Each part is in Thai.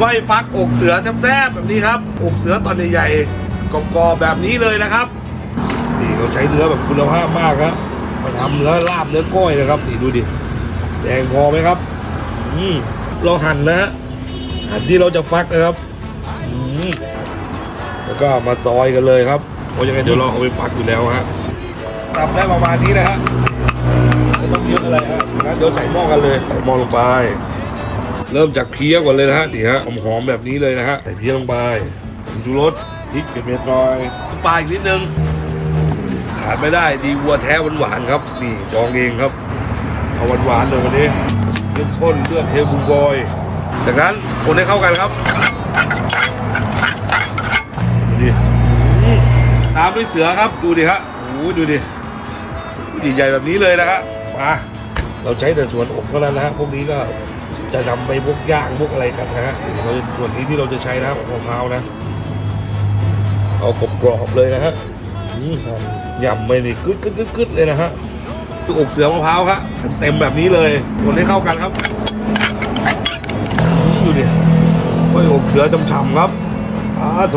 ก้อยฟักอกเสือแซ่บๆแบบนี้ครับอกเสือตอนใหญ่ๆกรอบๆแบบนี้เลยนะครับนี่เราใช้เนื้อแบบคุณภาพมากครับมาทำเนื้อลาบเนื้อก้อยนะครับนี่ดูดิแดงพอไหมครับอืมเราหั่นนะฮะหั่นที่เราจะฟักนะครับอืมแล้วก็มาซอยกันเลยครับโอ้ยังไงเดี๋ยวเราเอาไปฟักอยู่แล้วฮะทำได้ประมาณนี้นะฮะไม่ต้องเยอะอะไรฮะเดี๋ยวใส่หม้อกันเลยใส่หม้อลงไป เริ่มจากเพี้ยก่อนเลยนะฮะนี่ฮะหอมๆแบบนี้เลยนะฮะใส่เพี้ยลงไปผงชูรสพริกเผ็ดๆหน่อยน้ำปลาอีกนิดนึงขาดไม่ได้ดีวัวแท้หวานๆครับ นี่จองเองครับเอาหวานๆเลยวันนี้เข้มข้นเลือดเฮลบูบอยจากนั้นคนให้เข้ากันครับนี่อืมตามด้วยเสือครับดูดิฮะโอ้โหดูดิใหญ่แบบนี้เลยนะฮะมาเราใช้แต่ส่วนอกเท่านั้นนะฮะพวกนี้ก็ จะนำไปพวกย่างพวกอะไรกันนะฮะเราจะส่วนนี้ที่เราจะใช้นะของมะพร้าวนะ เอากรอบๆเลยนะฮะยำไปนี่กึดกึดกึดกึดเลยนะฮะตัวอกเสือมะพร้าวครับเต็มแบบนี้เลยคนให้เข้ากันครับดูดิโอ้ยอกเสือจำๆครับอ้าโถ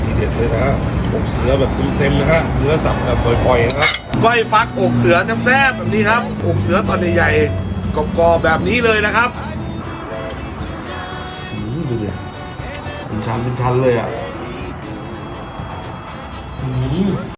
ทีเด็ดเลยนะฮะอกเสือแบบเต็มๆนะฮะเนื้อสับแบบปล่อยๆนะครับก้อยฟักอกเสือแซ่บๆแบบนี้ครับอกเสือตอนใหญ่ๆ กรอบๆแบบนี้เลยนะครับดูดิเป็นชั้นเป็นชั้นเลยอะ